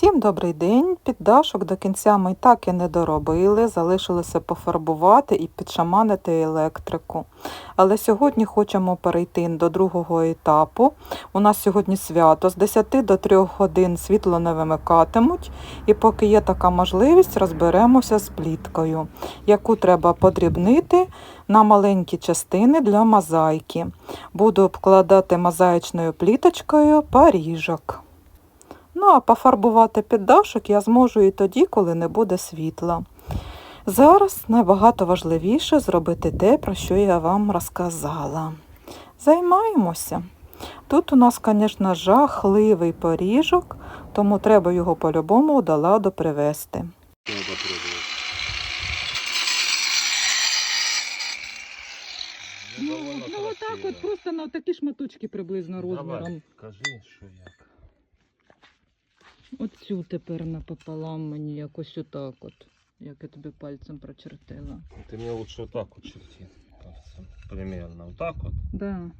Всім добрий день. Піддашок до кінця ми так і не доробили, залишилося пофарбувати і підшаманити електрику. Але сьогодні хочемо перейти до другого етапу. У нас сьогодні свято з 10 до 3 годин світло не вимикатимуть, і поки є така можливість, розберемося з пліткою, яку треба подрібнити на маленькі частини для мозаїки. Буду обкладати мозаїчною пліточкою поріжок. Ну, а пофарбувати піддашок я зможу і тоді, коли не буде світла. Зараз набагато важливіше зробити те, про що я вам розказала. Займаємося. Тут у нас, звісно, жахливий поріжок, тому треба його по-любому до ладу привести. Надо пробовать. Ну, довольно красиво. просто на такі шматочки приблизно Давай, кажи, що як. Оцю тепер напополам мені якось отак от, як я тобі пальцем прочертила. Ти мені лучше отак от черти. Примірно, Примерно от. так. Да.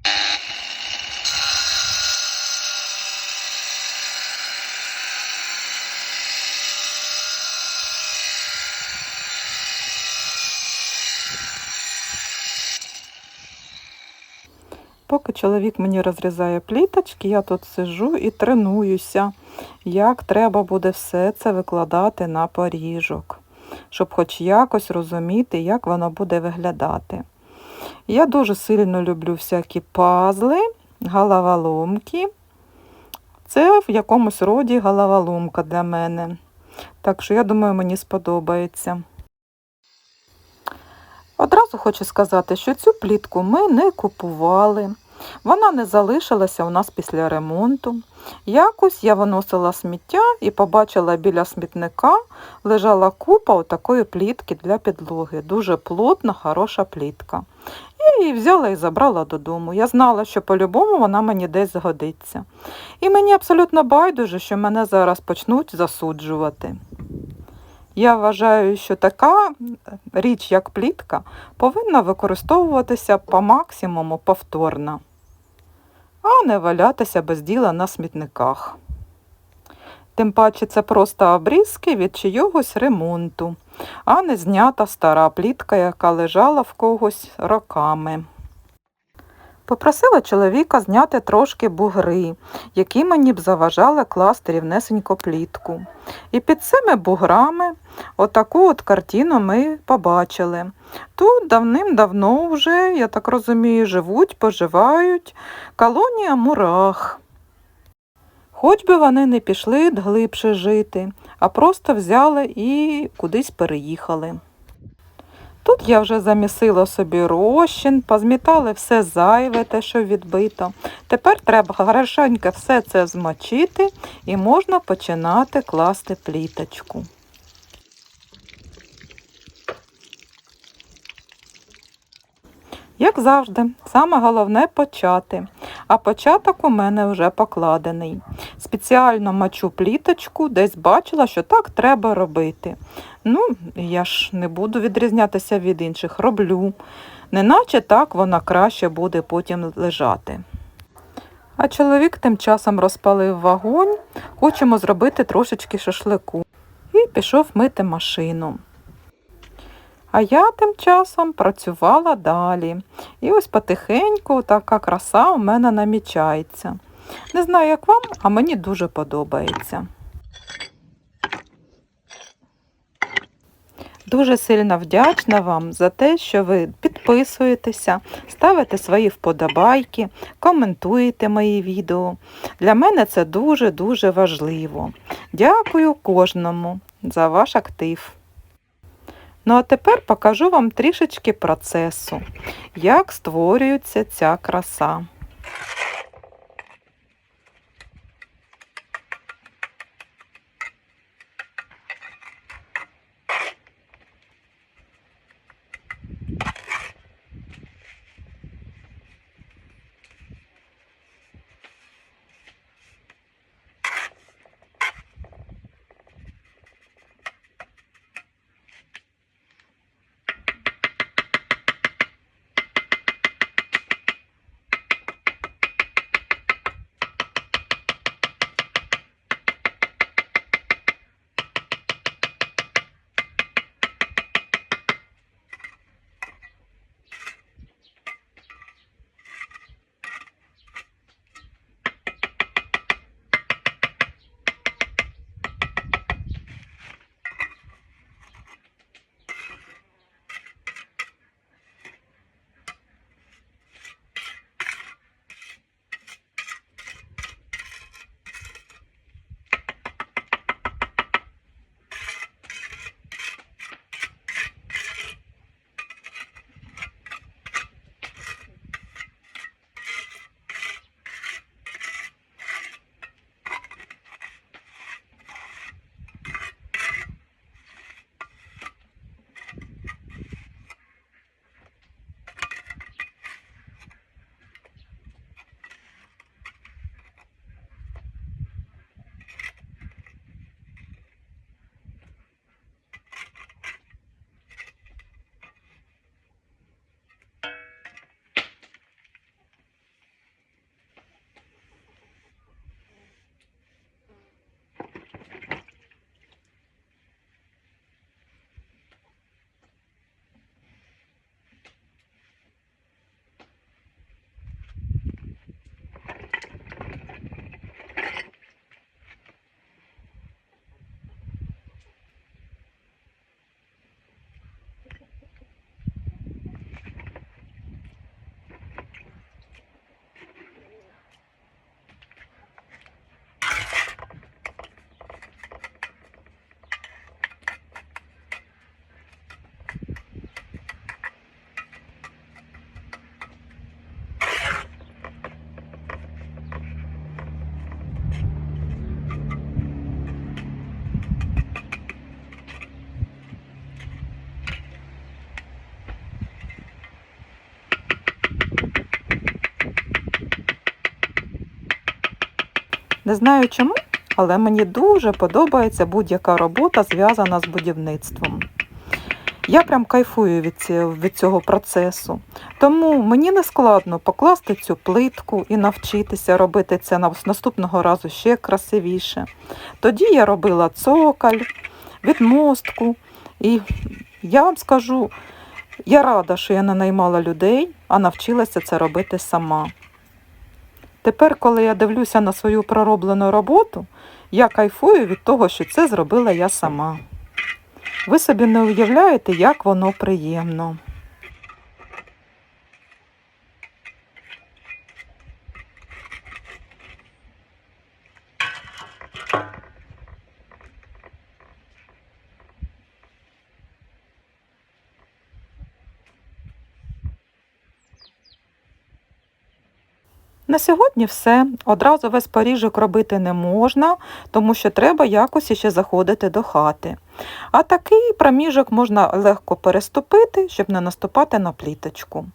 Поки чоловік мені розрізає пліточки, я тут сижу і тренуюся, як треба буде все це викладати на поріжок, щоб хоч якось розуміти, як воно буде виглядати. Я дуже сильно люблю всякі пазли, головоломки. Це в якомусь роді головоломка для мене. Так що я думаю, мені сподобається. Одразу хочу сказати, що цю плітку ми не купували. Вона не залишилася у нас після ремонту. Якось я виносила сміття і побачила біля смітника лежала купа отакої плітки для підлоги. Дуже плотна, хороша плітка. Я її взяла і забрала додому. Я знала, що по-любому вона мені десь згодиться. І мені абсолютно байдуже, що мене зараз почнуть засуджувати. Я вважаю, що така річ, як плітка, повинна використовуватися по максимуму повторно, а не валятися без діла на смітниках. Тим паче це просто обрізки від чийогось ремонту, а не знята стара плітка, яка лежала в когось роками. Попросила чоловіка зняти трошки бугри, які мені б заважали класти рівнесенько плітку. І під цими буграми отаку от картину ми побачили. Тут давним-давно вже, я так розумію, живуть, поживають колонія мурах. Хоч би вони не пішли глибше жити, а просто взяли і кудись переїхали. Тут я вже замісила собі розчин, позмітали все зайве, те, що відбито. Тепер треба хорошенько все це змочити і можна починати класти пліточку. Як завжди, саме головне почати. А початок у мене вже покладений. Спеціально мочу пліточку, десь бачила, що так треба робити. Ну, я ж не буду відрізнятися від інших, роблю. Неначе так вона краще буде потім лежати. А чоловік тим часом розпалив вогонь, хочемо зробити трошечки шашлику. І пішов мити машину. А я тим часом працювала далі. І ось потихеньку така краса у мене намічається. Не знаю, як вам, а мені дуже подобається. Дуже сильно вдячна вам за те, що ви підписуєтеся, ставите свої вподобайки, коментуєте мої відео. Для мене це дуже-дуже важливо. Дякую кожному за ваш актив. Ну а тепер покажу вам трішечки процесу, як створюється ця краса. Не знаю чому, але мені дуже подобається будь-яка робота, зв'язана з будівництвом. Я прям кайфую від від цього процесу. Тому мені не складно покласти цю плитку і навчитися робити це наступного разу ще красивіше. Тоді я робила цоколь, відмостку. І я вам скажу, я рада, що я не наймала людей, а навчилася це робити сама. Тепер, коли я дивлюся на свою пророблену роботу, я кайфую від того, що це зробила я сама. Ви собі не уявляєте, як воно приємно. На сьогодні все. Одразу весь поріжок робити не можна, тому що треба якось іще заходити до хати. А такий проміжок можна легко переступити, щоб не наступати на пліточку.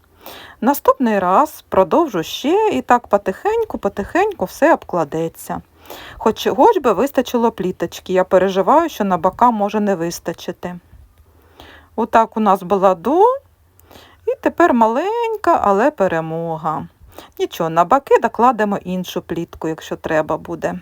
Наступний раз продовжу ще і так потихеньку-потихеньку все обкладеться. Хоч, хоч би вистачило пліточки, я переживаю, що на бока може не вистачити. Отак у нас була до, і тепер маленька, але перемога. Нічого, на боки докладемо іншу плітку, якщо треба буде.